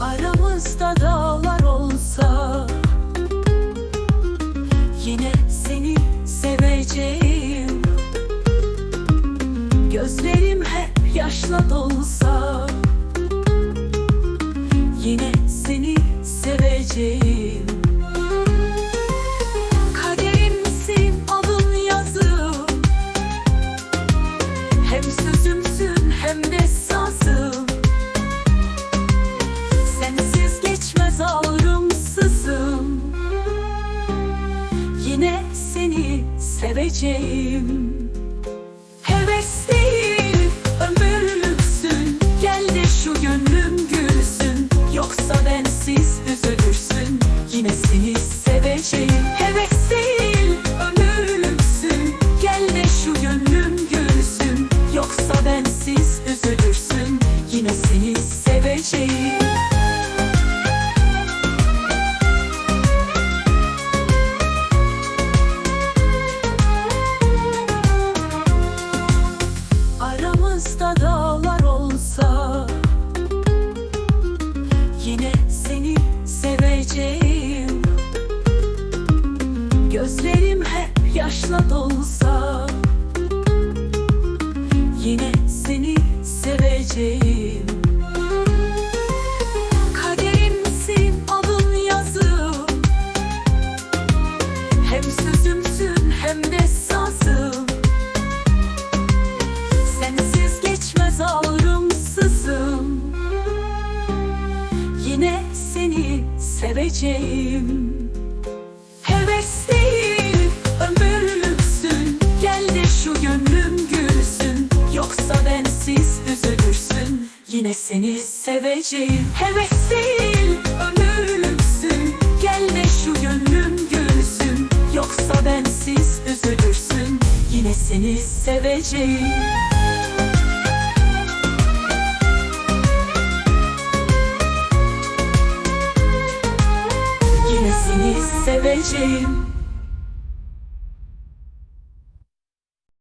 Aramızda dağlar olsa Yine seni seveceğim Gözlerim hep yaşla dolsa Yine seni seveceğim. Kaderimsin alın yazım Hem sözümsün hem de sazım. Sensiz geçmez ağrımsızım. Yine seni seveceğim Heves değil şu gönlüm gülsün. Yoksa bensiz üzülürsün yaşla dolsa Yine seni seveceğim. Kaderimsin alın yazım Hem sözümsün hem de sazım. Sensiz geçmez ağrımsızım. Yine seni seveceğim. Heves gönlüm gülsün Yoksa bensiz üzülürsün. Yine seni seveceğim. Heves değil ömürlüksün. Gel de şu gönlüm gülsün. Yoksa bensiz üzülürsün. Yine seni seveceğim. Yine seni seveceğim